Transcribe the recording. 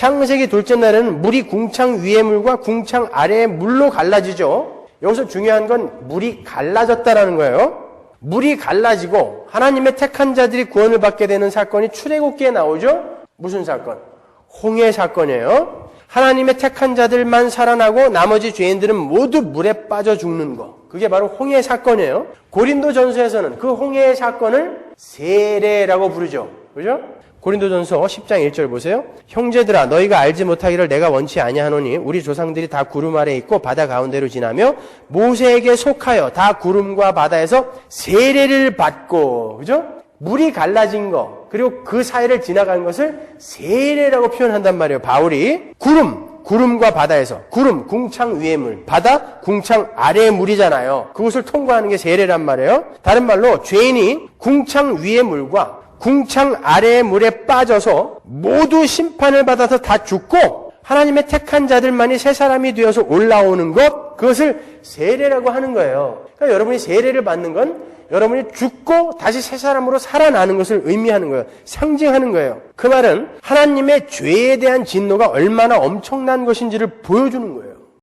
창세기 둘째 날에는 물이 궁창 위의 물과 궁창 아래의 물로 갈라지죠. 여기서 중요한 건 물이 갈라졌다라는 거예요. 물이 갈라지고 하나님의 택한 자들이 구원을 받게 되는 사건이 출애굽기에 나오죠. 무슨 사건? 홍해 사건이에요. 하나님의 택한 자들만 살아나고 나머지 죄인들은 모두 물에 빠져 죽는 거. 그게 바로 홍해 사건이에요. 고린도 전서에서는 그 홍해의 사건을 세례라고 부르죠. 그죠? 고린도전서 10장 1절 보세요. 형제들아 너희가 알지 못하기를 내가 원치 아니하노니 우리 조상들이 다 구름 아래 있고 바다 가운데로 지나며 모세에게 속하여 다 구름과 바다에서 세례를 받고 그죠? 물이 갈라진 거 그리고 그 사이를 지나가는 것을 세례라고 표현한단 말이에요. 바울이 구름 구름과 바다에서 구름 궁창 위의 물 바다 궁창 아래의 물이잖아요. 그것을 통과하는 게 세례란 말이에요. 다른 말로 죄인이 궁창 위의 물과 궁창 아래의 물에 빠져서 모두 심판을 받아서 다 죽고 하나님의 택한 자들만이 새 사람이 되어서 올라오는 것 그것을 세례라고 하는 거예요. 그러니까 여러분이 세례를 받는 건 여러분이 죽고 다시 새 사람으로 살아나는 것을 의미하는 거예요. 상징하는 거예요. 그 말은 하나님의 죄에 대한 진노가 얼마나 엄청난 것인지를 보여주는 거예요.